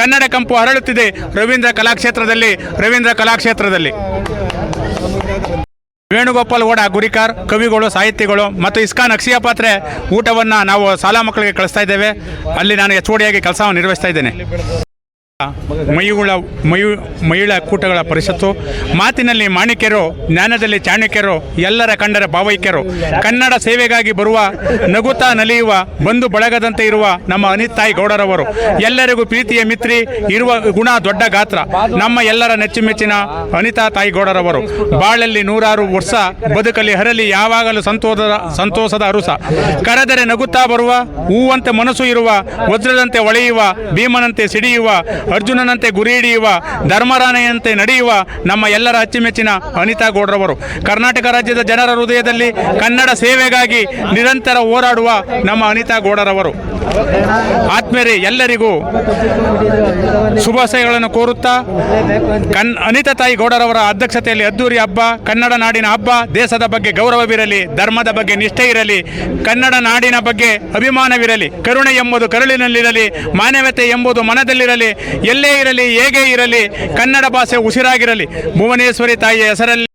ಕನ್ನಡ ಕಂಪು ಹರಳುತ್ತಿದೆ ರವೀಂದ್ರ ಕಲಾಕ್ಷೇತ್ರದಲ್ಲಿ ರವೀಂದ್ರ ಕಲಾಕ್ಷೇತ್ರದಲ್ಲಿ. ವೇಣುಗೋಪಾಲ್ ಓಡ, ಗುರಿಕಾರ್, ಕವಿಗಳು ಸಾಹಿತಿಗಳು ಮತ್ತು ಇಸ್ಕಾನ್ ಅಕ್ಷಯ ಪಾತ್ರೆ ಊಟವನ್ನು ನಾವು ಶಾಲಾ ಮಕ್ಕಳಿಗೆ ಕಳಿಸ್ತಾ ಇದ್ದೇವೆ. ಅಲ್ಲಿ ನಾನು ಎಚ್ ಓಡಿಯಾಗಿ ಕೆಲಸವನ್ನು ನಿರ್ವಹಿಸ್ತಾ ಇದ್ದೇನೆ. ಮಯುಗಳ ಮಯು ಮಹಿಳಾ ಕೂಟಗಳ ಪರಿಷತ್ತು, ಮಾತಿನಲ್ಲಿ ಮಾಣಿಕ್ಯರು, ಜ್ಞಾನದಲ್ಲಿ ಚಾಣಕ್ಯರು, ಎಲ್ಲರ ಕಂಡರ ಭಾವೈಕ್ಯರು. ಕನ್ನಡ ಸೇವೆಗಾಗಿ ಬರುವ, ನಗುತ್ತಾ ನಲಿಯುವ ಬಂಧು ಬಳಗದಂತೆ ಇರುವ ನಮ್ಮ ಅನಿತಾಯಿ ಗೌಡರವರು. ಎಲ್ಲರಿಗೂ ಪ್ರೀತಿಯ ಮಿತ್ರಿ, ಇರುವ ಗುಣ ದೊಡ್ಡ ಗಾತ್ರ. ನಮ್ಮ ಎಲ್ಲರ ನೆಚ್ಚುಮೆಚ್ಚಿನ ಅನಿತಾ ತಾಯಿ ಗೌಡರವರು. ಬಾಳಲ್ಲಿ ನೂರಾರು ವರ್ಷ ಬದುಕಲಿ ಹರಲಿ, ಯಾವಾಗಲೂ ಸಂತೋಷದ ಸಂತೋಷದ ಅರುಸ. ಕರೆದರೆ ನಗುತ್ತಾ ಬರುವ, ಹೂವಂತೆ ಮನಸ್ಸು ಇರುವ, ವಜ್ರದಂತೆ ಒಳೆಯುವ, ಭೀಮನಂತೆ ಸಿಡಿಯುವ ಅರ್ಜುನನಂತೆ ಗುರಿ ಹಿಡಿಯುವ ಧರ್ಮರಾನೆಯಂತೆ ನಡೆಯುವ ನಮ್ಮ ಎಲ್ಲರ ಅಚ್ಚುಮೆಚ್ಚಿನ ಅನಿತಾ ಗೌಡ್ರವರು. ಕರ್ನಾಟಕ ರಾಜ್ಯದ ಜನರ ಹೃದಯದಲ್ಲಿ ಕನ್ನಡ ಸೇವೆಗಾಗಿ ನಿರಂತರ ಹೋರಾಡುವ ನಮ್ಮ ಅನಿತಾ ಗೌಡರವರು ಆತ್ಮೀಯರೇ, ಎಲ್ಲರಿಗೂ ಶುಭಾಶಯಗಳನ್ನು ಕೋರುತ್ತಾ, ಕನ್ ಅನಿತಾ ತಾಯಿ ಗೌಡರವರ ಅಧ್ಯಕ್ಷತೆಯಲ್ಲಿ ಅದ್ದೂರಿ ಹಬ್ಬ, ಕನ್ನಡ ನಾಡಿನ ಹಬ್ಬ, ದೇಶದ ಬಗ್ಗೆ ಗೌರವವಿರಲಿ, ಧರ್ಮದ ಬಗ್ಗೆ ನಿಷ್ಠೆ ಇರಲಿ, ಕನ್ನಡ ನಾಡಿನ ಬಗ್ಗೆ ಅಭಿಮಾನವಿರಲಿ, ಕರುಣೆ ಎಂಬುದು ಕರುಳಿನಲ್ಲಿರಲಿ, ಮಾನವತೆ ಎಂಬುದು ಮನದಲ್ಲಿರಲಿ, ಎಲ್ಲೇ ಇರಲಿ, ಹೇಗೆ ಇರಲಿ, ಕನ್ನಡ ಭಾಷೆ ಉಸಿರಾಗಿರಲಿ, ಭುವನೇಶ್ವರಿ ತಾಯಿಯ ಹೆಸರಲ್ಲಿ